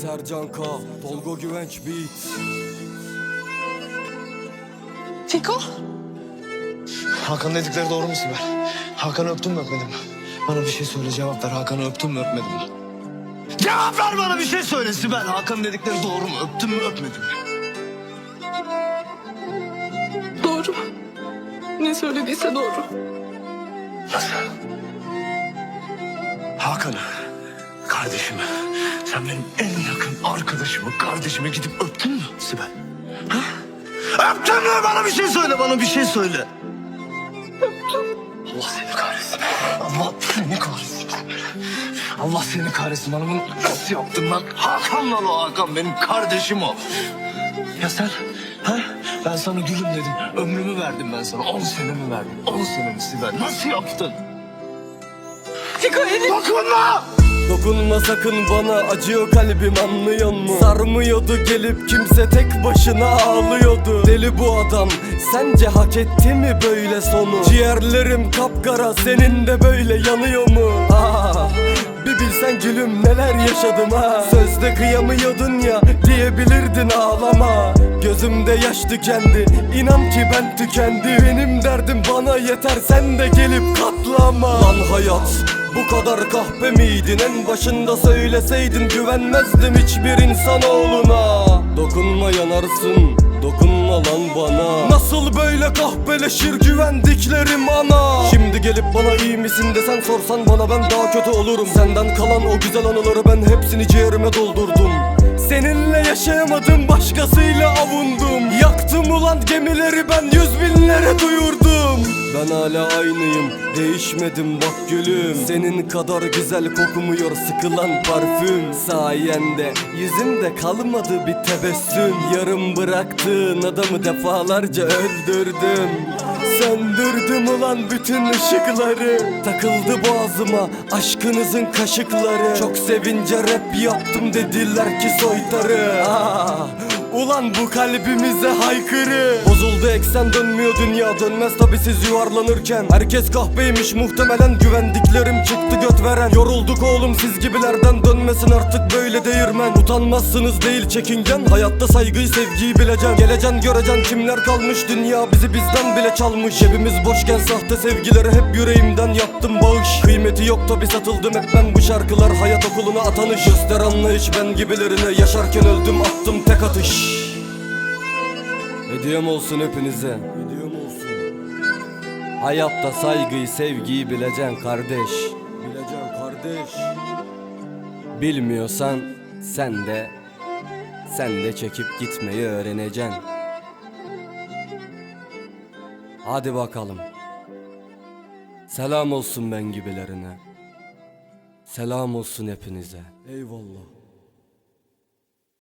Sercan K, Tolga Güvenç Beat. Fiko? Hakan dedikleri doğru mu Sibel? Hakan'ı öptün mü öpmedin mi? Bana bir şey söyle cevap ver. Hakan'ı öptün mü öpmedin mi? Cevap ver bana bir şey söyle Sibel. Hakan dedikleri doğru mu? Öptün mü öpmedin mi? Doğru. Ne söylediyse doğru. Nasıl? Hakan'ı, kardeşimi, sen benim en yakın arkadaşımı, kardeşime gidip öptün mü Sibel? Ha? Öptün mü? Bana bir şey söyle, bana bir şey söyle. Allah seni kahretsin. Allah seni kahretsin. Allah seni kahretsin. Bana bunu nasıl yaptın lan? Hakan lan o Hakan. Benim kardeşim o. Ya sen? Ha? Ben sana gülüm dedim. Ömrümü verdim ben sana. On senemi verdim. On senemi Sibel. Nasıl yaptın? Fiko elin. Dokunma! Dokunma sakın bana acıyor kalbim anlıyor mu? Sarmıyordu gelip kimse tek başına ağlıyordu Deli bu adam sence hak etti mi böyle sonu? Ciğerlerim kapkara senin de böyle yanıyor mu? Ah, bir bilsen gülüm neler yaşadım ha Sözde kıyamıyordun ya diyebilirdin ağlama Gözümde yaş tükendi inan ki ben tükendi Benim derdim bana yeter sen de gelip katlama Lan hayat bu kadar kahpe miydin? En başında söyleseydin güvenmezdim hiçbir insanoğluna. Dokunma yanarsın dokunma lan bana. Nasıl böyle kahpeleşir güvendiklerim ana? Şimdi gelip bana iyi misin desen sorsan bana ben daha kötü olurum. Senden kalan o güzel anıları ben hepsini ciğerime doldurdum. Seninle yaşayamadım başkasıyla avundum. Yaktım ulan gemileri ben yüz binlere duyurdum Ben hala aynıyım. Değişmedim bak gülüm. Senin kadar güzel kokumuyor sıkılan parfüm. Sayende yüzümde kalmadı bir tebessüm. Yarım bıraktığın adamı defalarca öldürdüm. Söndürdüm ulan bütün ışıkları. Takıldı boğazıma aşkınızın kaşıkları. Çok sevince rap yaptım dediler ki soytarı. Ah, Ulan bu kalbimize haykırı. Bozuldu eksen dönmüyor dünya dönmez. Tabi siz yuvarlanırken Herkes kahpeymiş. Muhtemelen güvendiklerim çıktı göt veren. Yorulduk oğlum siz gibilerden dönmesin. Artık böyle değirmen. Utanmazsınız değil çekingen. Hayatta saygıyı sevgiyi bileceksin Geleceksin göreceksin kimler kalmış. Dünya bizi bizden bile çalmış. Cebimiz boşken sahte sevgilere hep yüreğimden yaptım bağış. Kıymeti yok tabi satıldım hep ben. Bu şarkılar hayat okuluna atanış. Göster anlayış ben gibilerine yaşarken öldüm attım tek atış Hediyem olsun hepinize Hediyem olsun Hayatta saygıyı sevgiyi bileceksin kardeş Bileceksin kardeş Bilmiyorsan sen de sen de çekip gitmeyi öğreneceksin. Hadi bakalım. Selam olsun ben gibilerine. Selam olsun hepinize. Eyvallah.